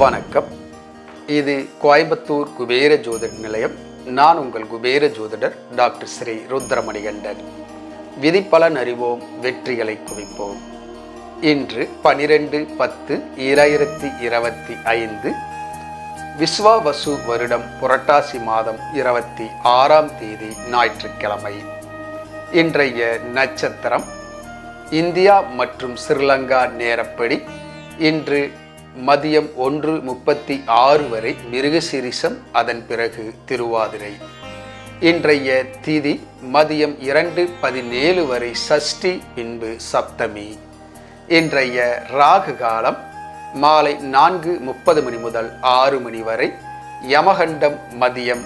வணக்கம். இது கோயம்புத்தூர் குபேர ஜோதிட நிலையம். நான் உங்கள் குபேர ஜோதிடர் டாக்டர் ஸ்ரீ ருத்ரமணிகண்டன். விதிப்பலன் அறிவோம் வெற்றிகளை குவிப்போம். இன்று பனிரெண்டு பத்து இரண்டாயிரத்தி இருபத்தி ஐந்து விஸ்வாவசு வருடம் புரட்டாசி மாதம் இருபத்தி ஆறாம் தேதி ஞாயிற்றுக்கிழமை. இன்றைய நட்சத்திரம் இந்தியா மற்றும் ஸ்ரீலங்கா நேரப்படி இன்று மதியம் ஒன்று முப்பத்தி ஆறு வரை மிருகசிரிசம் அதன் பிறகு திருவாதிரை. இன்றைய திதி மதியம் இரண்டு பதினேழு வரை சஷ்டி பின்பு சப்தமி. இன்றைய ராகு காலம் மாலை நான்கு முப்பது மணி முதல் ஆறு மணி வரை யமகண்டம் மதியம்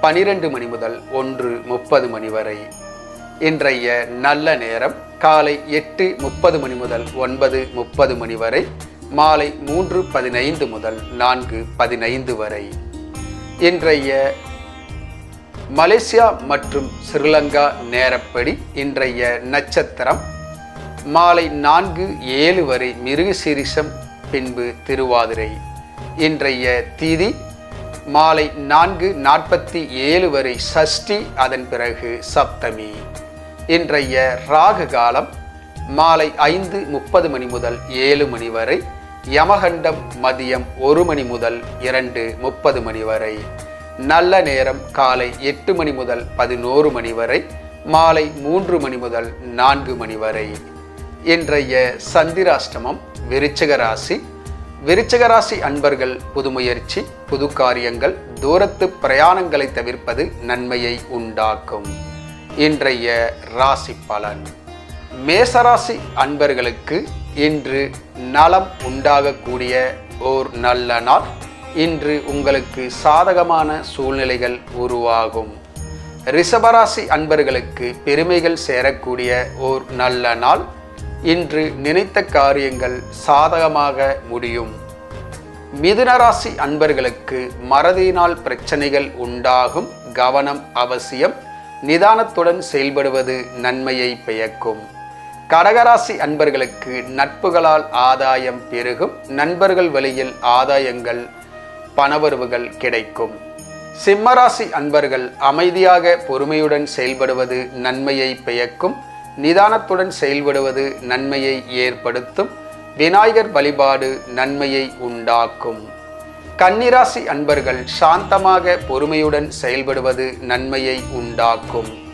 பனிரெண்டு மணி முதல் ஒன்று முப்பது மணி வரை. இன்றைய நல்ல நேரம் காலை எட்டு முப்பது மணி முதல் ஒன்பது முப்பது மணி வரை மாலை மூன்று பதினைந்து முதல் நான்கு பதினைந்து வரை. இன்றைய மலேசியா மற்றும் ஸ்ரீலங்கா நேரப்படி இன்றைய நட்சத்திரம் மாலை நான்கு ஏழு வரை மிருகசீரிசம் பின்பு திருவாதிரை. இன்றைய திதி மாலை நான்கு நாற்பத்தி ஏழு வரை சஷ்டி அதன் பிறகு சப்தமி. இன்றைய ராகு காலம் மாலை ஐந்து முப்பது மணி முதல் ஏழு மணி வரை யமகண்டம் மதியம் ஒரு மணி முதல் இரண்டு முப்பது மணி வரை நல்ல நேரம் காலை எட்டு மணி முதல் பதினோரு மணி வரை மாலை மூன்று மணி முதல் நான்கு மணி வரை. இன்றைய சந்திராஷ்டமம் விருச்சிக ராசி. விருச்சிக ராசி அன்பர்கள் புது முயற்சி புது காரியங்கள் தூரத்து பிரயாணங்களை தவிர்ப்பது நன்மையை உண்டாக்கும். இன்றைய ராசி பலன். மேசராசி அன்பர்களுக்கு இன்று நலம் உண்டாகக்கூடிய ஓர் நல்ல நாள். இன்று உங்களுக்கு சாதகமான சூழ்நிலைகள் உருவாகும். ரிஷபராசி அன்பர்களுக்கு பெருமைகள் சேரக்கூடிய ஓர் நல்ல நாள். இன்று நினைத்த காரியங்கள் சாதகமாக முடியும். மிதுனராசி அன்பர்களுக்கு மறதியினால் பிரச்சனைகள் உண்டாகும் கவனம் அவசியம். நிதானத்துடன் செயல்படுவது நன்மையை பெயக்கும் கடகராசி அன்பர்களுக்கு நட்புகளால் ஆதாயம் பெருகும். நண்பர்கள் வழியில் ஆதாயங்கள் பணவரவுகள் கிடைக்கும். சிம்மராசி அன்பர்கள் அமைதியாக பொறுமையுடன் செயல்படுவது நன்மையை பெயக்கும் நிதானத்துடன் செயல்படுவது நன்மையை ஏற்படுத்தும். விநாயகர் வழிபாடு நன்மையை உண்டாக்கும். கன்னிராசி அன்பர்கள் சாந்தமாக பொறுமையுடன் செயல்படுவது நன்மையை உண்டாக்கும்.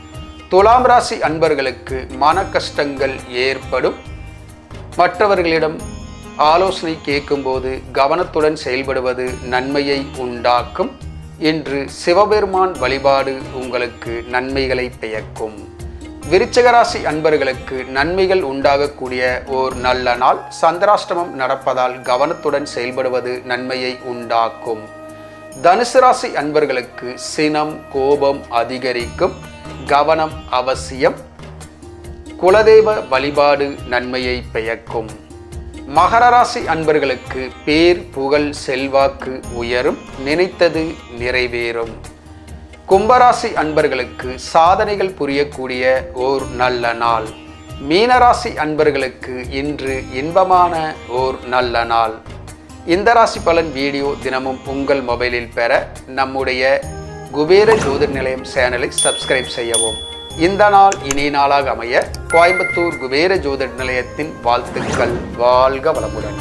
துலாம் ராசி அன்பர்களுக்கு மன கஷ்டங்கள் ஏற்படும். மற்றவர்களிடம் ஆலோசனை கேட்கும்போது கவனத்துடன் செயல்படுவது நன்மையை உண்டாக்கும் இன்று சிவபெருமான் வழிபாடு உங்களுக்கு நன்மைகளை பெயக்கும் விருச்சகராசி அன்பர்களுக்கு நன்மைகள் உண்டாகக்கூடிய ஓர் நல்ல நாள். சந்திராஷ்டமம் நடப்பதால் கவனத்துடன் செயல்படுவது நன்மையை உண்டாக்கும். தனுசு ராசி அன்பர்களுக்கு சினம் கோபம் அதிகரிக்கும். கவனம் அவசியம். குலதெய்வ வழிபாடு நன்மையை பெயக்கும் மகர ராசி அன்பர்களுக்கு பேர் புகழ் செல்வாக்கு உயரும். நினைத்தது நிறைவேறும். கும்பராசி அன்பர்களுக்கு சாதனைகள் புரியக்கூடிய ஓர் நல்ல நாள். மீனராசி அன்பர்களுக்கு இன்று இன்பமான ஓர் நல்ல நாள். இந்த ராசி பலன் வீடியோ தினமும் உங்கள் மொபைலில் பெற நம்முடைய குபேர ஜோதிர் நிலையம் சேனலை சப்ஸ்கிரைப் செய்யவும். இந்த நாள் இனி நாளாக அமைய கோயம்புத்தூர் குபேர ஜோதிர் நிலையத்தின் வாழ்த்துக்கள். வாழ்க வளமுடன்.